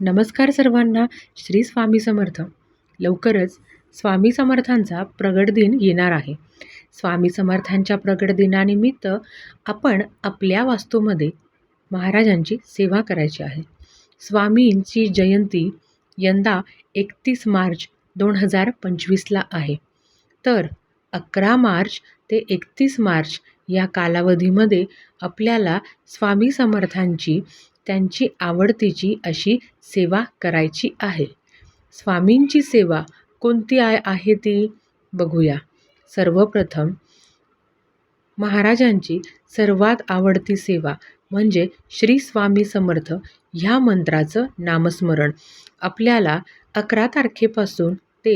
नमस्कार सर्वांना श्री स्वामी समर्थ. लवकरच स्वामी समर्थांचा प्रगट दिन येणार आहे. स्वामी समर्थांच्या प्रगट दिनानिमित्त आपण आपल्या वास्तूमध्ये महाराजांची सेवा करायची आहे. स्वामींची जयंती यंदा एकतीस मार्च दोन हजार पंचवीसला आहे. तर अकरा मार्च ते एकतीस मार्च या कालावधीमध्ये आपल्याला स्वामी समर्थांची त्यांची आवडतीची अशी सेवा करायची आहे. स्वामींची सेवा कोणती आय आहे ती बघूया. सर्वप्रथम महाराजांची सर्वात आवडती सेवा म्हणजे श्री स्वामी समर्थ ह्या मंत्राचं नामस्मरण. आपल्याला अकरा तारखेपासून ते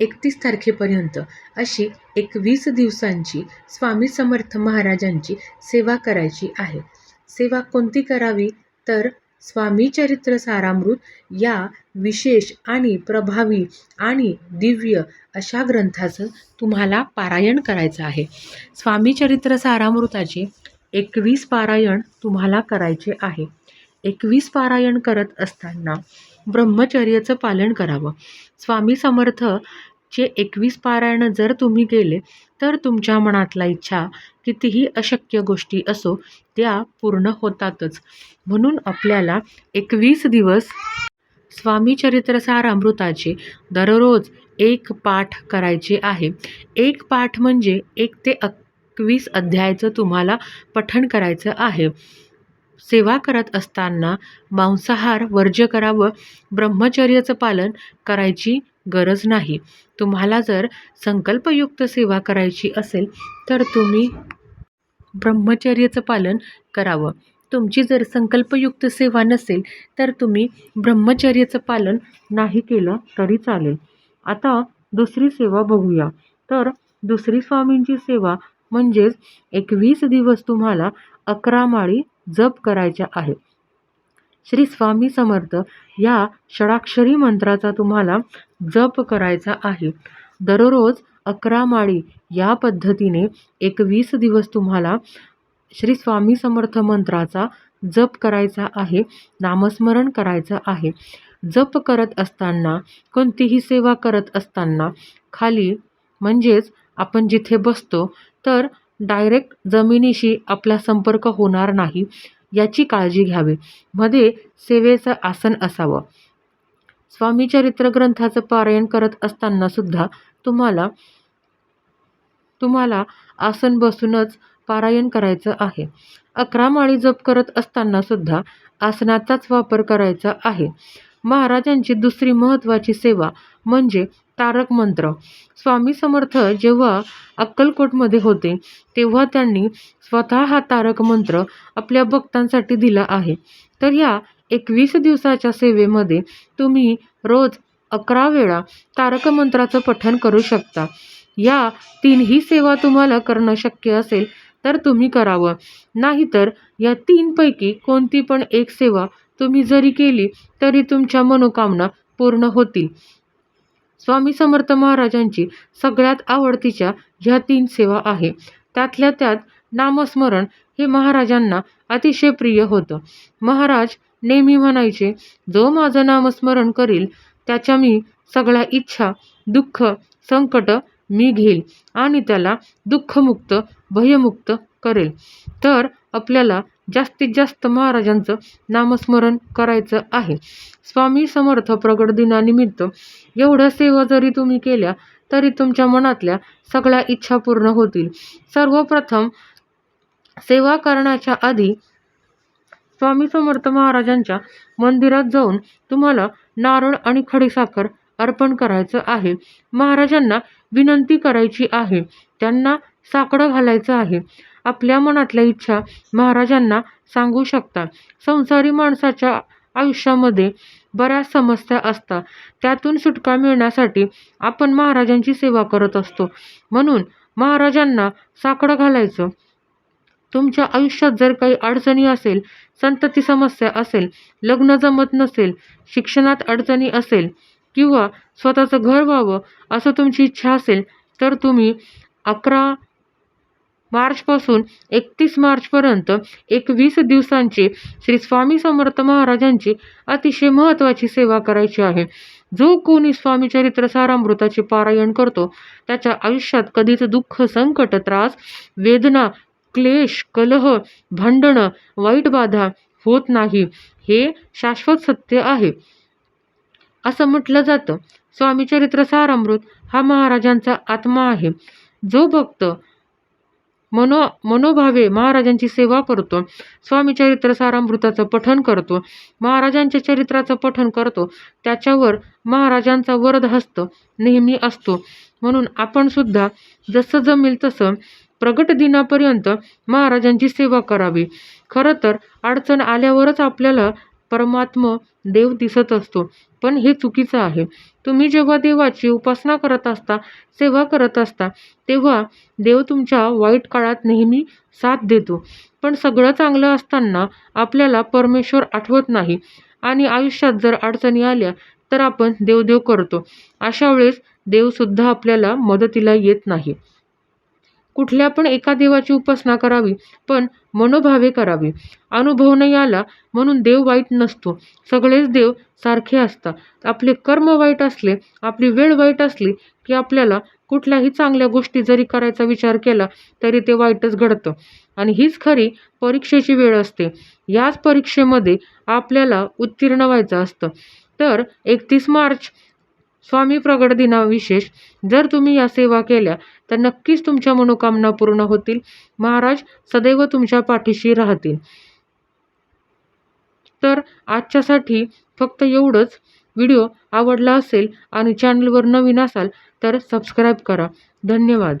एकतीस तारखेपर्यंत अशी एकवीस दिवसांची स्वामी समर्थ महाराजांची सेवा करायची आहे. सेवा कोणती करावी? तर स्वामी चरित्र सारामृत या विशेष आणि प्रभावी आणि दिव्य अशा ग्रंथाचं तुम्हाला पारायण करायचं आहे. स्वामी चरित्र सारामृताचे एकवीस पारायण तुम्हाला करायचे आहे. एकवीस पारायण करत असताना ब्रह्मचर्याचं पालन करावं. स्वामी समर्थ चे एकवीस पारायण जर तुम्ही केले तर तुमच्या मनातला इच्छा कितीही अशक्य गोष्टी असो त्या पूर्ण होतातच. म्हणून आपल्याला एकवीस दिवस स्वामी चरित्रसार अमृताचे दररोज एक पाठ करायचे आहे. एक पाठ म्हणजे एक ते एकवीस अध्यायाचं तुम्हाला पठण करायचं आहे. सेवा करत असताना मांसाहार वर्ज्य करावं ब्रह्मचर्याचं पालन करायची गरज नाही. तुम्हाला जर संकल्पयुक्त सेवा करायची असेल तर तुम्ही ब्रह्मचर्याचं पालन करावं. तुमची जर संकल्पयुक्त सेवा नसेल तर तुम्ही ब्रह्मचर्याचं पालन नाही केलं तरी चालेल. आता दुसरी सेवा बघूया. तर दुसरी स्वामींची सेवा म्हणजेच एकवीस दिवस तुम्हाला अकरा माळी जप करायच्या आहेत. श्री स्वामी समर्थ या षडाक्षरी मंत्राचा तुम्हाला जप करायचा आहे. दररोज अकरा माळी या पद्धतीने एक वीस दिवस तुम्हाला श्री स्वामी समर्थ मंत्राचा जप करायचा आहे नामस्मरण करायचं आहे. जप करत असताना कोणतीही सेवा करत असताना खाली म्हणजेच आपण जिथे बसतो तर डायरेक्ट जमिनीशी आपला संपर्क होणार नाही. याची काळजी घ्यावी. मध्ये सेवेचं आसन असावं. स्वामी चरित्र ग्रंथाचं पारायण करत असताना सुद्धा तुम्हाला तुम्हाला आसन बसूनच पारायण करायचं आहे. अकरा माळी जप करत असताना सुद्धा आसनाचाच वापर करायचा आहे. महाराजांची दुसरी महत्त्वाची सेवा म्हणजे तारक मंत्र. स्वामी समर्थ जेव्हा अक्कलकोटमध्ये होते तेव्हा त्यांनी स्वतः हा तारक मंत्र आपल्या भक्तांसाठी दिला आहे. तर या एकवीस दिवसाच्या सेवेमध्ये तुम्ही रोज अकरा वेळा तारक मंत्राचं पठण करू शकता. या तीनही सेवा तुम्हाला करणं शक्य असेल तर तुम्ही करावं. नाहीतर या तीनपैकी कोणती पण एक सेवा तुम्ही जरी केली तरी तुमच्या मनोकामना पूर्ण होतील. स्वामी समर्थ महाराजांची सगळ्यात आवडतीच्या ह्या तीन सेवा आहे. त्यातल्या त्यात नामस्मरण हे महाराजांना अतिशय प्रिय होतं. महाराज नेहमी म्हणायचे जो माझं नामस्मरण करील त्याच्या मी सगळ्या इच्छा दुःख संकट मी घेईल आणि त्याला दुःखमुक्त भयमुक्त करेल. तर आपल्याला जास्तीत जास्त महाराजांचं नामस्मरण करायचं आहे. स्वामी समर्थ प्रगट दिनानिमित्त एवढ्या सेवा जरी तुम्ही केल्या तरी तुमच्या मनातल्या सगळ्या इच्छा पूर्ण होतील. सर्वप्रथम सेवा करण्याच्या आधी स्वामी समर्थ महाराजांच्या मंदिरात जाऊन तुम्हाला नारळ आणि खडीसाखर अर्पण करायचं आहे. महाराजांना विनंती करायची आहे. त्यांना साकडं घालायचं आहे. आपल्या मनातल्या इच्छा महाराजांना सांगू शकता संसारी माणसाच्या आयुष्यामध्ये बऱ्याच समस्या असतात. त्यातून सुटका मिळण्यासाठी आपण महाराजांची सेवा करत असतो. म्हणून महाराजांना साकडं घालायचं. तुमच्या आयुष्यात जर काही अडचणी असेल संतती समस्या असेल लग्न जमत नसेल शिक्षणात अडचणी असेल किंवा स्वतःचं घर व्हावं असं तुमची इच्छा असेल तर तुम्ही अकरा मार्चपासून एकतीस मार्चपर्यंत एकवीस दिवसांची श्री स्वामी समर्थ महाराजांची अतिशय महत्त्वाची सेवा करायची आहे. जो कोणी स्वामी चरित्र सारामृताचे पारायण करतो त्याच्या आयुष्यात कधीच दुःख संकट त्रास वेदना क्लेश कलह भांडणं वाईट बाधा होत नाही हे शाश्वत सत्य आहे. असं म्हटलं जातं. स्वामी चरित्र सारामृत हा महाराजांचा आत्मा आहे. जो भक्त मनो मनोभावे महाराजांची सेवा करतो. स्वामी चरित्र सारामृताचं पठन करतो. महाराजांच्या चरित्राचं पठन करतो. त्याच्यावर महाराजांचा वरद हस्त नेहमी असतो. म्हणून आपण सुद्धा जसं जमेल तसं प्रगट दिनापर्यंत महाराजांची सेवा करावी. खरं तर अडचण आल्यावरच आपल्याला परमात्म देव दिसत असतो. पण हे चुकीचं आहे. तुम्ही जेव्हा देवाची उपासना करत असता सेवा करत असता तेव्हा देव तुमच्या वाईट काळात नेहमी साथ देतो. पण सगळं चांगलं असताना आपल्याला परमेश्वर आठवत नाही आणि आयुष्यात जर अडचणी आल्या तर आपण देवदेव करतो. अशा वेळेस देवसुद्धा आपल्याला मदतीला येत नाही. कुठल्या पण एका देवाची उपासना करावी पण मनोभावे करावी. अनुभव नाही आला म्हणून देव वाईट नसतो. सगळेच देव सारखे असतात. आपले कर्म वाईट असले आपली वेळ वाईट असली की आपल्याला कुठल्याही चांगल्या गोष्टी जरी करायचा विचार केला तरी ते वाईटच घडतं. आणि हीच खरी परीक्षेची वेळ असते. याच परीक्षेमध्ये आपल्याला उत्तीर्ण व्हायचं असतं. तर एकतीस मार्च स्वामी प्रगट दिना विशेष जर तुम्ही या सेवा केल्या तर नक्कीच तुमच्या मनोकामना पूर्ण होतील. महाराज सदैव तुमच्या पाठीशी राहतील. तर आजच्यासाठी फक्त एवढंच. व्हिडिओ आवडला असेल आणि चॅनलवर नवीन असाल तर सबस्क्राईब करा. धन्यवाद.